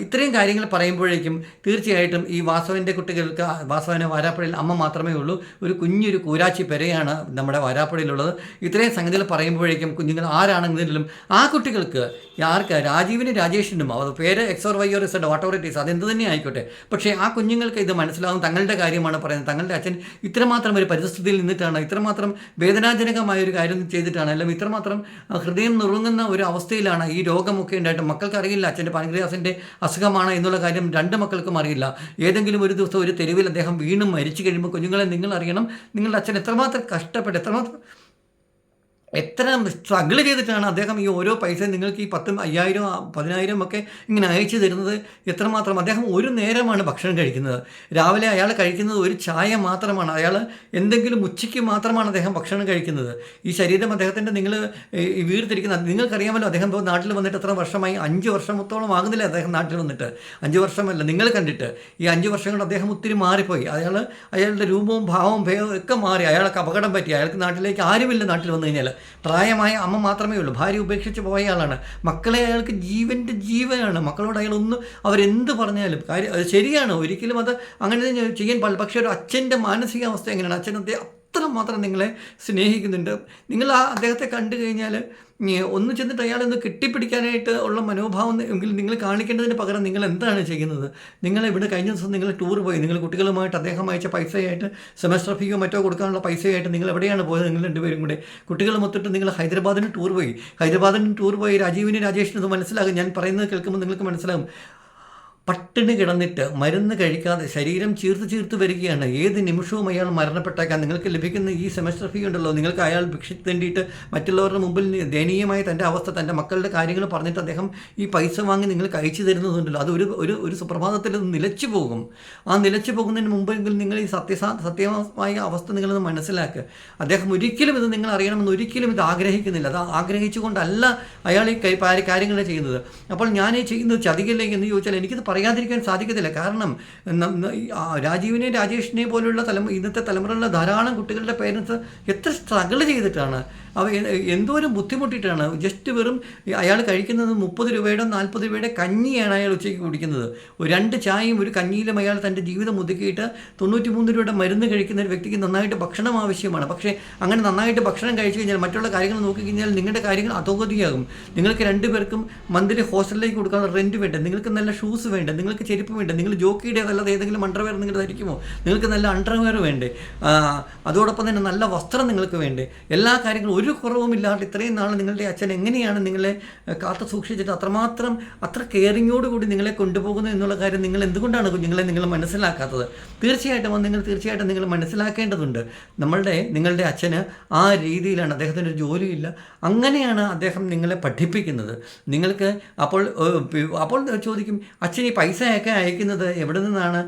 ഇത്രയും കാര്യങ്ങൾ പറയുമ്പോഴേക്കും തീർച്ചയായിട്ടും ഈ വാസവന്റെ കുട്ടികൾക്ക് ആ വാസവന് വാരാപ്പുഴയിൽ അമ്മ മാത്രമേ ഉള്ളൂ. ഒരു കുഞ്ഞൊരു കൂരാച്ചി പെരയാണ് നമ്മുടെ വാരാപ്പുഴയിലുള്ളത് ഇത്രയും സംഗതികൾ പറയുമ്പോഴേക്കും കുഞ്ഞുങ്ങൾ ആരാണെങ്കിലും ആ കുട്ടികൾക്ക് ആർക്ക് രാജീവിനും രാജേഷിനും അത് പേര് X or Y or Z whatever it is അതെന്ത് തന്നെ ആയിക്കോട്ടെ. പക്ഷേ ആ കുഞ്ഞുങ്ങൾക്ക് ഇത് മനസ്സിലാവും. തങ്ങളുടെ കാര്യമാണ് പറയുന്നത്. തങ്ങളുടെ അച്ഛൻ ഇത്രമാത്രം ഒരു പരിസ്ഥിതിയിൽ നിന്നിട്ടാണ് ഇത്രമാത്രം വേദനാജനകമായ ഒരു കാര്യം ചെയ്തിട്ടാണ് അല്ലെങ്കിൽ ഇത്രമാത്രം ഹൃദയം നുറുങ്ങുന്ന ഒരു അവസ്ഥയിലാണ് ഈ രോഗമൊക്കെ ഉണ്ടായിട്ട്. മക്കൾക്ക് അറിയില്ല അച്ഛന്റെ പാൻക്രിയാസിന്റെ അസുഖമാണ് എന്നുള്ള കാര്യം രണ്ട് മക്കൾക്കും അറിയില്ല. ഏതെങ്കിലും ഒരു ദിവസം ഒരു തെരുവിൽ അദ്ദേഹം വീണ്ടും മരിച്ചു കഴിയുമ്പോൾ കുഞ്ഞുങ്ങളെ നിങ്ങൾ അറിയണം നിങ്ങളുടെ അച്ഛൻ എത്രമാത്രം കഷ്ടപ്പെട്ട് എത്രമാത്രം എത്ര സ്ട്രഗിൾ ചെയ്തിട്ടാണ് അദ്ദേഹം ഈ ഓരോ പൈസ നിങ്ങൾക്ക് ഈ പത്തും അയ്യായിരം പതിനായിരം ഒക്കെ ഇങ്ങനെ അയച്ചു തരുന്നത്? എത്രമാത്രം? അദ്ദേഹം ഒരു നേരമാണ് ഭക്ഷണം കഴിക്കുന്നത്. രാവിലെ അയാൾ കഴിക്കുന്നത് ഒരു ചായ മാത്രമാണ്. അയാൾ എന്തെങ്കിലും ഉച്ചയ്ക്ക് മാത്രമാണ് അദ്ദേഹം ഭക്ഷണം കഴിക്കുന്നത്. ഈ ശരീരം അദ്ദേഹത്തിന്റെ നിങ്ങൾ വീർത്തിരിക്കുന്ന നിങ്ങൾക്കറിയാമല്ലോ അദ്ദേഹം ഇപ്പോൾ നാട്ടിൽ വന്നിട്ട് എത്ര വർഷമായി? അഞ്ച് വർഷത്തോളം ആകുന്നില്ല അദ്ദേഹം നാട്ടിൽ വന്നിട്ട്? അഞ്ച് വർഷമല്ല നിങ്ങൾ കണ്ടിട്ട്. ഈ അഞ്ച് വർഷം കൊണ്ട് അദ്ദേഹം ഒത്തിരി മാറിപ്പോയി. അയാൾ അയാളുടെ രൂപവും ഭാവവും ഭേദവും ഒക്കെ മാറി. അയാൾക്ക് അപകടം പറ്റി. അയാൾക്ക് നാട്ടിലേക്ക് ആരുമില്ല നാട്ടിൽ വന്നു കഴിഞ്ഞാൽ. പ്രായമായ അമ്മ മാത്രമേ ഉള്ളൂ. ഭാര്യ ഉപേക്ഷിച്ച് പോയ ആളാണ്. മക്കളെ അയാൾക്ക് ജീവന്റെ ജീവനാണ്. മക്കളോട് അയാൾ ഒന്ന് അവരെന്ത് പറഞ്ഞാലും കാര്യം ശരിയാണ്. ഒരിക്കലും അത് അങ്ങനെ ചെയ്യാൻ പാടില്ല. പക്ഷേ ഒരു അച്ഛന്റെ മാനസികാവസ്ഥ എങ്ങനെയാണ്? അച്ഛൻ അദ്ദേഹം മാത്രം നിങ്ങളെ സ്നേഹിക്കുന്നുണ്ട്. നിങ്ങൾ ആ അദ്ദേഹത്തെ കണ്ടു കഴിഞ്ഞാൽ ഒന്ന് ചെന്നിട്ട് അയാളെ ഒന്ന് കെട്ടിപ്പിടിക്കാനായിട്ട് ഉള്ള മനോഭാവം എങ്കിൽ നിങ്ങൾ കാണിക്കേണ്ടതിന് പകരം നിങ്ങൾ എന്താണ് ചെയ്യുന്നത്? നിങ്ങൾ ഇവിടെ കഴിഞ്ഞ ദിവസം നിങ്ങൾ ടൂർ പോയി. നിങ്ങൾ കുട്ടികളുമായിട്ട് അദ്ദേഹം അയച്ച പൈസയായിട്ട് സെമസ്റ്റർ ഫീയോ മറ്റോ കൊടുക്കാനുള്ള പൈസയായിട്ട് നിങ്ങൾ എവിടെയാണ് പോയത് നിങ്ങൾ രണ്ടുപേരും കൂടെ? കുട്ടികൾ മൊത്തിട്ട് നിങ്ങൾ ഹൈദരാബാദിന് ടൂർ പോയി. ഹൈദരാബാദിന് ടൂർ പോയി രാജീവിന് രാജേഷിന് മനസ്സിലാകും. ഞാൻ പറയുന്നത് കേൾക്കുമ്പോൾ നിങ്ങൾക്ക് മനസ്സിലാകും. പട്ടിണി കിടന്നിട്ട് മരുന്ന് കഴിക്കാതെ ശരീരം ചീർത്ത് ചീർത്ത് വരികയാണ്. ഏത് നിമിഷവും അയാൾ മരണപ്പെട്ടേക്കാം. നിങ്ങൾക്ക് ലഭിക്കുന്ന ഈ സെമസ്റ്റർ ഫീ ഉണ്ടല്ലോ. നിങ്ങൾക്ക് അയാൾ ഭിക്ഷ തേണ്ടിയിട്ട് മറ്റുള്ളവരുടെ മുമ്പിൽ ദയനീയമായ തന്റെ അവസ്ഥ തന്റെ മക്കളുടെ കാര്യങ്ങൾ പറഞ്ഞിട്ട് അദ്ദേഹം ഈ പൈസ വാങ്ങി നിങ്ങൾക്ക് അയച്ചു തരുന്നതുണ്ടല്ലോ. അത് ഒരു ഒരു ഒരു സുപ്രഭാതത്തിൽ നിലച്ചു പോകും. ആ നിലച്ചു പോകുന്നതിന് മുമ്പെങ്കിൽ നിങ്ങൾ ഈ സത്യസാ സത്യമായ അവസ്ഥ നിങ്ങളത് മനസ്സിലാക്കുക അദ്ദേഹം ഒരിക്കലും ഇത് നിങ്ങൾ അറിയണമെന്ന് ഒരിക്കലും ഇത് ആഗ്രഹിക്കുന്നില്ല. അത് ആഗ്രഹിച്ചുകൊണ്ടല്ല അയാൾ ഈ കാര്യങ്ങൾ ചെയ്യുന്നത്. അപ്പോൾ ഞാൻ ഈ ചെയ്യുന്നത് ചതികല്ലേ എന്ന് ചോദിച്ചാൽ എനിക്കിത് പറയാതിരിക്കാൻ സാധിക്കത്തില്ല. കാരണം രാജീവിനെ രാജേഷിനെ പോലുള്ള തലമു ഇന്നത്തെ തലമുറയിലുള്ള ധാരാളം കുട്ടികളുടെ പേരൻസ് എത്ര സ്ട്രഗിൾ ചെയ്തിട്ടാണ് അവ എന്തോരം ബുദ്ധിമുട്ടിയിട്ടാണ് ജസ്റ്റ് വെറും അയാൾ കഴിക്കുന്നത് മുപ്പത് രൂപയുടെ നാൽപ്പത് രൂപയുടെ കഞ്ഞിയാണ് അയാൾ ഉച്ചയ്ക്ക് കുടിക്കുന്നത്. രണ്ട് ചായയും ഒരു കഞ്ഞിയിലും അയാൾ തന്റെ ജീവിതം ഒതുക്കിയിട്ട് തൊണ്ണൂറ്റി മൂന്ന് രൂപയുടെ മരുന്ന് കഴിക്കുന്ന ഒരു വ്യക്തിക്ക് നന്നായിട്ട് ഭക്ഷണം ആവശ്യമാണ്. പക്ഷേ അങ്ങനെ നന്നായിട്ട് ഭക്ഷണം കഴിച്ചു കഴിഞ്ഞാൽ മറ്റുള്ള കാര്യങ്ങൾ നോക്കിക്കഴിഞ്ഞാൽ നിങ്ങളുടെ കാര്യങ്ങൾ അധോഗതിയാകും. നിങ്ങൾക്ക് രണ്ടുപേർക്കും മന്ത്ലി ഹോസ്റ്റലിലേക്ക് കൊടുക്കാനുള്ള റെന്റ് വേണ്ട. നിങ്ങൾക്ക് നല്ല ഷൂസ് വേണ്ട. നിങ്ങൾക്ക് ചെരുപ്പ് വേണ്ട. നിങ്ങൾ ജോക്കിയുടെ അതല്ലാതെ ഏതെങ്കിലും അണ്ടർവെയർ നിങ്ങൾ ധരിക്കുമോ? നിങ്ങൾക്ക് നല്ല അണ്ടർവെയർ വേണ്ടേ? അതോടൊപ്പം തന്നെ നല്ല വസ്ത്രം നിങ്ങൾക്ക് വേണ്ടേ? എല്ലാ കാര്യങ്ങളും ഒരു കുറവുമില്ലാണ്ട് ഇത്രയും നാൾ നിങ്ങളുടെ അച്ഛൻ എങ്ങനെയാണ് നിങ്ങളെ കാത്തു സൂക്ഷിച്ചിട്ട് അത്രമാത്രം അത്ര കെയറിങ്ങോടുകൂടി നിങ്ങളെ കൊണ്ടുപോകുന്നത് എന്നുള്ള കാര്യം നിങ്ങൾ എന്തുകൊണ്ടാണ് കുഞ്ഞുങ്ങളെ നിങ്ങൾ മനസ്സിലാക്കാത്തത്? തീർച്ചയായിട്ടും നിങ്ങൾ തീർച്ചയായിട്ടും നിങ്ങൾ മനസ്സിലാക്കേണ്ടതുണ്ട്. നമ്മളുടെ നിങ്ങളുടെ അച്ഛന് ആ രീതിയിലാണ് അദ്ദേഹത്തിന് ഒരു ജോലിയില്ല. അങ്ങനെയാണ് അദ്ദേഹം നിങ്ങളെ പഠിപ്പിക്കുന്നത്. നിങ്ങൾക്ക് അപ്പോൾ അപ്പോൾ ചോദിക്കും അച്ഛൻ ഈ പൈസയൊക്കെ അയക്കുന്നത് എവിടെ നിന്നാണ്?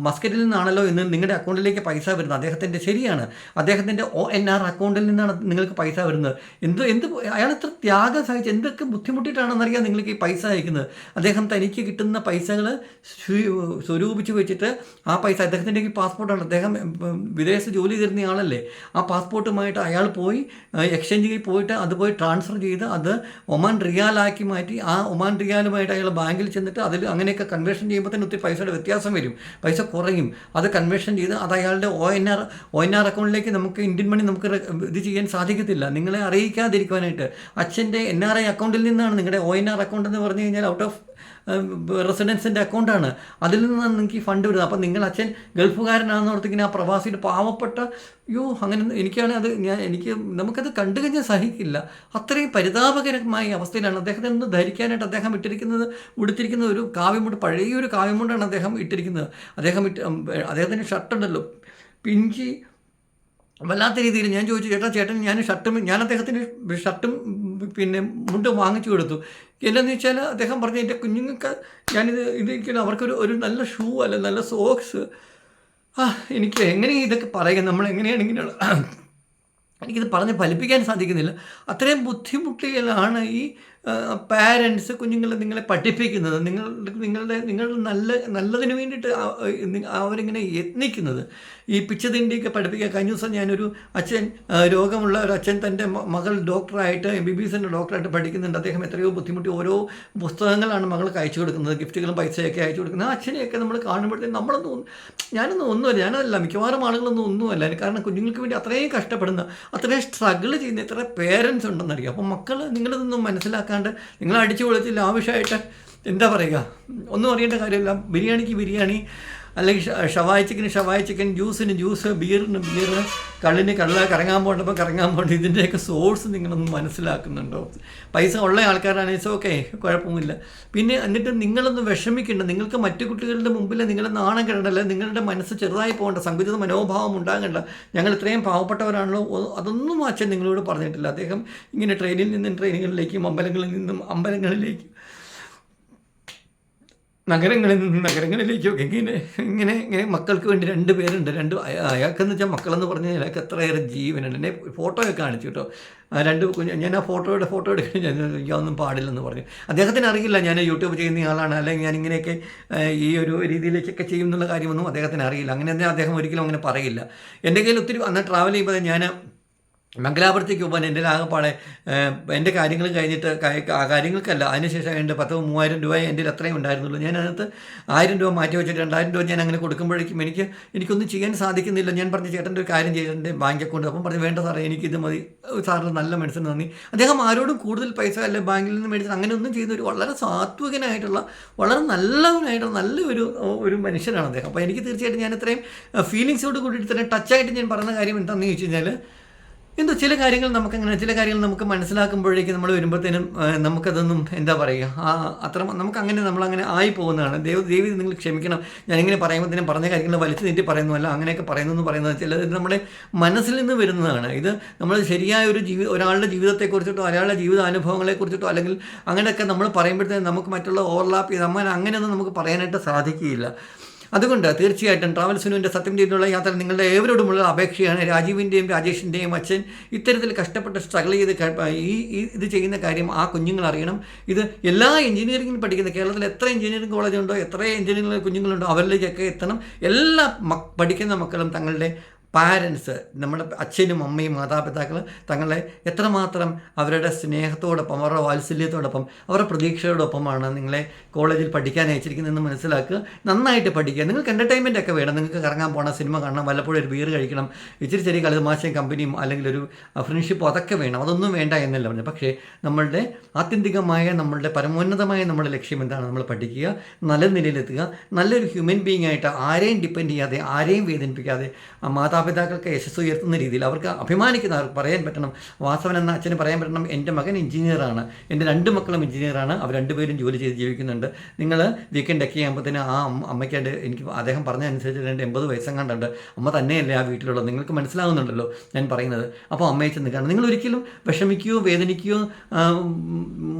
മസ്കറ്റിൽ നിന്നാണല്ലോ എന്ന് നിങ്ങളുടെ അക്കൗണ്ടിലേക്ക് പൈസ വരുന്നത്. അദ്ദേഹത്തിന്റെ ശരിയാണ്. അദ്ദേഹത്തിന്റെ ഒ എൻ ആർ അക്കൗണ്ടിൽ നിന്നാണ് നിങ്ങൾക്ക് പൈസ വരുന്നത്? എന്ത് എന്ത് അയാൾ എത്ര ത്യാഗം സഹിച്ച് എന്തൊക്കെ ബുദ്ധിമുട്ടിയിട്ടാണെന്നറിയാം നിങ്ങൾക്ക് ഈ പൈസ അയക്കുന്നത്? അദ്ദേഹം തനിക്ക് കിട്ടുന്ന പൈസകൾ സ്വരൂപിച്ച് വെച്ചിട്ട് ആ പൈസ അദ്ദേഹത്തിന്റെ ഈ പാസ്പോർട്ടാണ്. അദ്ദേഹം വിദേശത്ത് വിദേശ ജോലി തരുന്ന ആളല്ലേ. ആ പാസ്പോർട്ടുമായിട്ട് അയാൾ പോയി എക്സ്ചേഞ്ചിൽ പോയിട്ട് അത് പോയി ട്രാൻസ്ഫർ ചെയ്ത് അത് ഒമാൻ റിയാലാക്കി മാറ്റി. ആ ഒമാൻ റിയാലുമായിട്ട് അയാൾ ബാങ്കിൽ ചെന്നിട്ട് അതിൽ അങ്ങനെയൊക്കെ കൺവേർഷൻ ചെയ്യുമ്പോൾ തന്നെ ഒത്തിരി പൈസയുടെ വ്യത്യാസം വരും. പൈസ കുറയും. അത് കൺവേർഷൻ ചെയ്ത് അത് അയാളുടെ O N R O N R അക്കൗണ്ടിലേക്ക് നമുക്ക് ഇന്ത്യൻ മണി നമുക്ക് ഇത് ചെയ്യാൻ സാധിക്കത്തില്ല. നിങ്ങളെ അറിയിക്കാതിരിക്കുവാനായിട്ട്. അച്ഛന്റെ എൻ ആർ ഐ അക്കൗണ്ടിൽ നിന്നാണ് നിങ്ങളുടെ ഒ എൻ ആർ അക്കൗണ്ട് എന്ന് പറഞ്ഞു കഴിഞ്ഞാൽ ഔട്ട് ഓഫ് റെസിഡൻസിന്റെ അക്കൗണ്ടാണ്. അതിൽ നിന്നാണ് നിങ്ങൾക്ക് ഫണ്ട് വരുന്നത്. അപ്പം നിങ്ങൾ അച്ഛൻ ഗൾഫുകാരനാണെന്ന് ഓർത്തിങ്ങനെ ആ പ്രവാസിയുടെ പാവപ്പെട്ട യു അങ്ങനെ എനിക്കാണ് അത് ഞാൻ എനിക്ക് നമുക്കത് കണ്ടു കഴിഞ്ഞാൽ സഹിക്കില്ല. അത്രയും പരിതാപകരമായ അവസ്ഥയിലാണ് അദ്ദേഹത്തെ ഒന്ന് ധരിക്കാനായിട്ട് അദ്ദേഹം ഇട്ടിരിക്കുന്നത് ഉടുത്തിരിക്കുന്ന ഒരു കാവ്യമുണ്ട് പഴയ ഒരു കാവ്യമുണ്ടാണ് അദ്ദേഹം ഇട്ടിരിക്കുന്നത്. അദ്ദേഹം ഇട്ട് അദ്ദേഹത്തിന്റെ ഷർട്ടുണ്ടല്ലോ പിഞ്ചി വല്ലാത്ത രീതിയിൽ ഞാൻ ചോദിച്ചു ചേട്ടാ ചേട്ടൻ ഞാൻ ഷർട്ടും ഞാൻ അദ്ദേഹത്തിന് ഷർട്ടും പിന്നെ മുണ്ടും വാങ്ങിച്ചു കൊടുത്തു. എന്താണെന്ന് വെച്ചാൽ അദ്ദേഹം പറഞ്ഞു എന്റെ കുഞ്ഞുങ്ങൾക്ക് ഞാനിത് ഇതിരിക്കണം അവർക്കൊരു ഒരു നല്ല ഷൂ അല്ല നല്ല സോക്സ് ആ എനിക്ക് എങ്ങനെ ഇതൊക്കെ പറയുക? നമ്മൾ എങ്ങനെയാണ് ഇങ്ങനെയുള്ള എനിക്കിത് പറഞ്ഞ് ഫലിപ്പിക്കാൻ സാധിക്കുന്നില്ല. അത്രയും ബുദ്ധിമുട്ടുകളാണ് ഈ പാരൻസ് കുഞ്ഞുങ്ങളെ നിങ്ങളെ പഠിപ്പിക്കുന്നത്. നിങ്ങൾ നിങ്ങളുടെ നിങ്ങൾ നല്ല നല്ലതിന് വേണ്ടിയിട്ട് അവരിങ്ങനെ യത്നിക്കുന്നത്. ഈ പിച്ചതിന്റെയൊക്കെ പഠിപ്പിക്കുക കഴിഞ്ഞ ദിവസം ഞാനൊരു അച്ഛൻ രോഗമുള്ള ഒരു അച്ഛൻ തന്റെ മകൾ ഡോക്ടറായിട്ട് എം ബി ബി എസിന്റെ ഡോക്ടറായിട്ട് പഠിക്കുന്നുണ്ട്. അദ്ദേഹം എത്രയോ ബുദ്ധിമുട്ടി ഓരോ പുസ്തകങ്ങളാണ് മകൾക്ക് അയച്ചു കൊടുക്കുന്നത്. ഗിഫ്റ്റുകളും പൈസയൊക്കെ അയച്ചു കൊടുക്കുന്നത്. ആ അച്ഛനെയൊക്കെ നമ്മൾ കാണുമ്പോഴത്തേക്കും നമ്മളൊന്നും ഞാനൊന്നും ഒന്നുമല്ല. ഞാനല്ല മിക്കവാറും ആളുകളൊന്നും ഒന്നുമല്ല. കാരണം കുഞ്ഞുങ്ങൾക്ക് വേണ്ടി അത്രയും കഷ്ടപ്പെടുന്ന അത്രയും സ്ട്രഗിൾ ചെയ്യുന്ന എത്ര പേരൻസ് ഉണ്ടെന്നറിയാം? അപ്പോൾ മക്കൾ നിങ്ങളിതൊന്നും മനസ്സിലാക്കാണ്ട് നിങ്ങൾ അടിച്ചു പൊളിച്ച് എന്താ പറയുക? ഒന്നും അറിയേണ്ട കാര്യമില്ല. ബിരിയാണിക്ക് ബിരിയാണി അല്ലെങ്കിൽ ഷ- ചിക്കൻ ചിക്കന് ചിക്കൻ ജ്യൂസിന് ജ്യൂസ് ബിയറിന് ബിയർ കള്ളിന് കള്ള കറങ്ങാൻ പോകണ്ടപ്പോൾ കറങ്ങാൻ പോകണ്ട ഇതിന്റെയൊക്കെ സോഴ്സ് നിങ്ങളൊന്ന് മനസ്സിലാക്കുന്നുണ്ടോ? പൈസ ഉള്ള ആൾക്കാരാണ് ഇറ്റ്സ് ഓക്കെ കുഴപ്പമില്ല പിന്നെ എന്നിട്ട് നിങ്ങളൊന്ന് വിഷമിക്കേണ്ട. നിങ്ങൾക്ക് മറ്റു കുട്ടികളുടെ മുമ്പിൽ നിങ്ങളെ നാണം കിടണ്ടല്ല? നിങ്ങളുടെ മനസ്സ് ചെറുതായി പോകേണ്ട. സങ്കുചിത മനോഭാവം ഉണ്ടാകേണ്ട. ഞങ്ങൾ ഇത്രയും പാവപ്പെട്ടവരാണല്ലോ. അതൊന്നും അച്ഛൻ നിങ്ങളോട് പറഞ്ഞിട്ടില്ല. അദ്ദേഹം ഇങ്ങനെ ട്രെയിനിൽ നിന്നും ട്രെയിനുകളിലേക്കും അമ്പലങ്ങളിൽ നിന്നും അമ്പലങ്ങളിലേക്കും നഗരങ്ങളിൽ നിന്ന് നഗരങ്ങളിലേക്കൊക്കെ ഇങ്ങനെ ഇങ്ങനെ ഇങ്ങനെ മക്കൾക്ക് വേണ്ടി രണ്ട് പേരുണ്ട്. രണ്ട് അയ- അയാൾക്കെന്ന് വെച്ചാൽ മക്കളെന്ന് പറഞ്ഞാൽ അയാൾക്ക് എത്രയേറെ ജീവനുണ്ട്. എന്നെ ഫോട്ടോയൊക്കെ കാണിച്ചു കേട്ടോ. രണ്ട് ഞാൻ ആ ഫോട്ടോയുടെ ഫോട്ടോ എടുക്കാൻ ഞാൻ എനിക്കൊന്നും പാടില്ലെന്ന് പറഞ്ഞു. അദ്ദേഹത്തിന് അറിയില്ല ഞാൻ യൂട്യൂബ് ചെയ്യുന്ന ആളാണ്. അല്ലെങ്കിൽ ഞാൻ ഇങ്ങനെയൊക്കെ ഈ ഒരു രീതിയിലേക്കൊക്കെ ചെയ്യും എന്നുള്ള കാര്യമൊന്നും അദ്ദേഹത്തിന് അറിയില്ല. അങ്ങനെ അദ്ദേഹം ഒരിക്കലും അങ്ങനെ പറയില്ല. എന്റെ കയ്യിൽ ഒത്തിരി അന്ന് ട്രാവൽ ചെയ്യുമ്പോൾ ഞാൻ മംഗലാപുരത്തേക്ക് പോകാൻ എന്റെ ആകെപ്പാടെ എന്റെ കാര്യങ്ങൾ കഴിഞ്ഞിട്ട് ആ കാര്യങ്ങൾക്കല്ല അതിനുശേഷം എന്റെ പത്ത് മൂവായിരം രൂപ എന്റെ അത്രയും ഉണ്ടായിരുന്നുള്ളൂ. ഞാൻ അതിനകത്ത് ആയിരം രൂപ മാറ്റി വെച്ചിട്ട് രണ്ടായിരം രൂപ ഞാൻ അങ്ങനെ കൊടുക്കുമ്പോഴേക്കും എനിക്ക് എനിക്കൊന്നും ചെയ്യാൻ സാധിക്കുന്നില്ല. ഞാൻ പറഞ്ഞു ചേട്ടന്റെ ഒരു കാര്യം ചെയ്തിട്ടുണ്ട് ബാങ്ക് അക്കൗണ്ട്. അപ്പം പറഞ്ഞു വേണ്ട സാറേ എനിക്കിത് മതി. സാറിന് നല്ല മനസ്സിന് നന്ദി. അദ്ദേഹം ആരോടും കൂടുതൽ പൈസ അല്ല ബാങ്കിൽ നിന്ന് മേടിച്ച് അങ്ങനെയൊന്നും ചെയ്യുന്ന ഒരു വളരെ സാത്വികനായിട്ടുള്ള വളരെ നല്ലവനായിട്ടുള്ള നല്ലൊരു ഒരു മനുഷ്യനാണ് അദ്ദേഹം. അപ്പോൾ എനിക്ക് തീർച്ചയായിട്ടും ഞാൻ ഇത്രയും ഫീലിങ്സോട് കൂടിയിട്ട് തന്നെ ടച്ചായിട്ട് ഞാൻ പറഞ്ഞ കാര്യം എന്താണെന്ന് ചോദിച്ചു കഴിഞ്ഞാൽ എന്തോ ചില കാര്യങ്ങൾ നമുക്ക് അങ്ങനെ ചില കാര്യങ്ങൾ നമുക്ക് മനസ്സിലാക്കുമ്പോഴേക്കും നമ്മൾ വരുമ്പോഴത്തേനും നമുക്കതൊന്നും എന്താ പറയുക ആ അത്ര നമുക്കങ്ങനെ നമ്മളങ്ങനെ ആയി പോകുന്നതാണ്. ദൈവ ദൈവം നിങ്ങൾ ക്ഷമിക്കണം. ഞാനിങ്ങനെ പറയുമ്പോഴത്തേനും പറഞ്ഞ കാര്യങ്ങൾ വലിച്ചു നീട്ടി പറയുന്നതല്ല അങ്ങനെയൊക്കെ പറയുന്നു എന്ന് പറയുന്നത് ചിലത് നമ്മുടെ മനസ്സിൽ നിന്ന് വരുന്നതാണ്. ഇത് നമ്മൾ ശരിയായ ഒരു ജീവി ഒരാളുടെ ജീവിതത്തെക്കുറിച്ചിട്ടോ ഒരാളുടെ ജീവിത അനുഭവങ്ങളെക്കുറിച്ചിട്ടോ അല്ലെങ്കിൽ അങ്ങനെയൊക്കെ നമ്മൾ പറയുമ്പോഴത്തേനും നമുക്ക് മറ്റുള്ള ഓവർലാപ്പ് ചെയ്ത് നമ്മൾ അങ്ങനെയൊന്നും നമുക്ക് പറയാനായിട്ട് സാധിക്കുകയില്ല. അതുകൊണ്ട് തീർച്ചയായിട്ടും ട്രാവൽ സുനുവിന്റെ സത്യം ചെയ്തുള്ള യാത്ര നിങ്ങളുടെ ഏവരോടുമുള്ള അപേക്ഷയാണ്. രാജീവിന്റെയും രാജേഷിന്റെയും അച്ഛൻ ഇത്തരത്തിൽ കഷ്ടപ്പെട്ട് സ്ട്രഗിൾ ചെയ്ത് ഈ ഇത് ചെയ്യുന്ന കാര്യം ആ കുഞ്ഞുങ്ങൾ അറിയണം. ഇത് എല്ലാ എഞ്ചിനീയറിംഗിൽ പഠിക്കുന്ന കേരളത്തിൽ എത്ര എഞ്ചിനീയറിംഗ് കോളേജ് ഉണ്ടോ എത്ര എഞ്ചിനീയറിംഗ് കുഞ്ഞുങ്ങളുണ്ടോ അവരിലേക്കൊക്കെ എത്തണം. എല്ലാ പഠിക്കുന്ന മക്കളും തങ്ങളുടെ പാരൻസ് നമ്മുടെ അച്ഛനും അമ്മയും മാതാപിതാക്കൾ തങ്ങളെ എത്രമാത്രം അവരുടെ സ്നേഹത്തോടൊപ്പം അവരുടെ വാത്സല്യത്തോടൊപ്പം അവരുടെ പ്രതീക്ഷയോടൊപ്പമാണ് നിങ്ങളെ കോളേജിൽ പഠിക്കാൻ അയച്ചിരിക്കുന്നതെന്ന് മനസ്സിലാക്കുക. നന്നായിട്ട് പഠിക്കുക. നിങ്ങൾക്ക് എന്റർടൈൻമെന്റ് ഒക്കെ വേണം. നിങ്ങൾക്ക് കറങ്ങാൻ പോകണം സിനിമ കാണണം വല്ലപ്പോഴും ഒരു ബിയർ കഴിക്കണം ഇച്ചിരി ചെറിയ കളിതമാശയും കമ്പനിയും അല്ലെങ്കിൽ ഒരു ഫ്രണ്ട്ഷിപ്പോ അതൊക്കെ വേണം. അതൊന്നും വേണ്ട എന്നല്ല പറഞ്ഞു പക്ഷേ നമ്മളുടെ ആത്യന്തികമായ നമ്മളുടെ പരമോന്നതമായ നമ്മുടെ ലക്ഷ്യം എന്താണ്? നമ്മൾ പഠിക്കുക നല്ല നിലയിലെത്തുക. നല്ലൊരു ഹ്യൂമൻ ബീങ് ആയിട്ട് ആരെയും ഡിപ്പെൻഡ് ചെയ്യാതെ ആരെയും വേദനിപ്പിക്കാതെ ആ മാതാപിതാക്കൾക്ക് യശസ് ഉയർത്തുന്ന രീതിയിൽ അവർക്ക് അഭിമാനിക്കുന്ന അവർക്ക് പറയാൻ പറ്റണം. വാസവൻ എന്ന അച്ഛന് പറയാൻ പറ്റണം. എന്റെ മകൻ എഞ്ചിനീയറാണ് എന്റെ രണ്ട് മക്കളും എഞ്ചിനീയറാണ് അവർ രണ്ടുപേരും ജോലി ചെയ്ത് ജീവിക്കുന്നുണ്ട്. നിങ്ങൾ വീക്കെൻഡ് ഒക്കെ ആകുമ്പോഴത്തേന് ആ അമ്മ അമ്മയ്ക്കായിട്ട് എനിക്ക് അദ്ദേഹം പറഞ്ഞ അനുസരിച്ച് രണ്ട് എൺപത് വയസ്സെങ്ങാണ്ടുണ്ട്. അമ്മ തന്നെയല്ലേ ആ വീട്ടിലുള്ളത്. നിങ്ങൾക്ക് മനസ്സിലാവുന്നുണ്ടല്ലോ ഞാൻ പറയുന്നത്. അപ്പോൾ അമ്മയെ ചെന്ന് കാണും നിങ്ങൾ ഒരിക്കലും വിഷമിക്കുകയോ വേദനിക്കുകയോ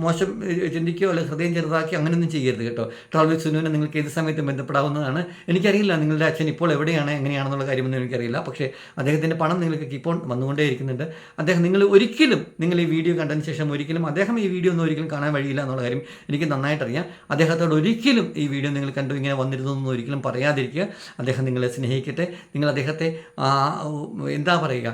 മോശം ചിന്തിക്കുകയോ അല്ലെങ്കിൽ ഹൃദയം ചെറുതാക്കി അങ്ങനെയൊന്നും ചെയ്യരുത് കേട്ടോ. ട്രാവൽ സുനുവിനെ നിങ്ങൾക്ക് ഏത് സമയത്തും ബന്ധപ്പെടാവുന്നതാണ്. എനിക്കറിയില്ല നിങ്ങളുടെ അച്ഛൻ ഇപ്പോൾ എവിടെയാണ് എങ്ങനെയാണെന്നുള്ള കാര്യമൊന്നും എനിക്കറിയില്ല. പക്ഷേ അദ്ദേഹത്തിന്റെ പണം നിങ്ങൾക്ക് ഇപ്പോൾ വന്നുകൊണ്ടേയിരിക്കുന്നുണ്ട്. അദ്ദേഹം നിങ്ങൾ ഒരിക്കലും നിങ്ങൾ ഈ വീഡിയോ കണ്ടതിന് ശേഷം ഒരിക്കലും അദ്ദേഹം ഈ വീഡിയോ ഒന്നും ഒരിക്കലും കാണാൻ വഴിയില്ല എന്നുള്ള കാര്യം എനിക്ക് നന്നായിട്ടറിയാം. അദ്ദേഹത്തോട് ഒരിക്കലും ഈ വീഡിയോ നിങ്ങൾ കണ്ടു ഇങ്ങനെ വന്നിരുന്നു ഒരിക്കലും പറയാതിരിക്കുക. അദ്ദേഹം നിങ്ങളെ സ്നേഹിക്കട്ടെ. നിങ്ങൾ അദ്ദേഹത്തെ എന്താ പറയുക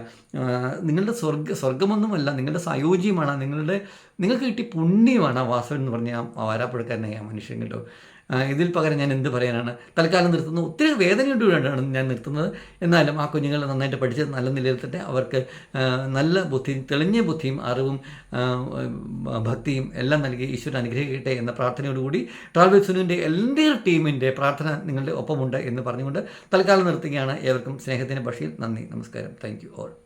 നിങ്ങളുടെ സ്വർഗ സ്വർഗമൊന്നുമല്ല നിങ്ങളുടെ സയോജ്യമാണ് നിങ്ങളുടെ നിങ്ങൾക്ക് കിട്ടിയ പുണ്യമാണ് വാസവൻ എന്ന് പറഞ്ഞാൽ ആ വാരാപ്പുഴക്കാരനായ മനുഷ്യൻ കേട്ടോ ഇതിൽ പകരം ഞാൻ എന്ത് പറയാനാണ്? തൽക്കാലം നിർത്തുന്നു. ഒത്തിരി വേദനയോടുകൂടിയാണ് ഞാൻ നിർത്തുന്നത്. എന്നാലും ആ കുഞ്ഞുങ്ങൾ നന്നായിട്ട് പഠിച്ച് നല്ല നിലയിലെത്തട്ടെ. അവർക്ക് നല്ല ബുദ്ധി തെളിഞ്ഞ ബുദ്ധിയും അറിവും ഭക്തിയും എല്ലാം നൽകി ഈശ്വരൻ അനുഗ്രഹിക്കട്ടെ എന്ന പ്രാർത്ഥനയോടുകൂടി ട്രാവൽ സുനുവിന്റെ എന്റെ ടീമിന്റെ പ്രാർത്ഥന നിങ്ങളുടെ ഒപ്പമുണ്ട് എന്ന് പറഞ്ഞുകൊണ്ട് തൽക്കാലം നിർത്തുകയാണ്. ഏവർക്കും സ്നേഹത്തിന്റെ ഭാഷയിൽ നന്ദി. നമസ്കാരം. Thank you all.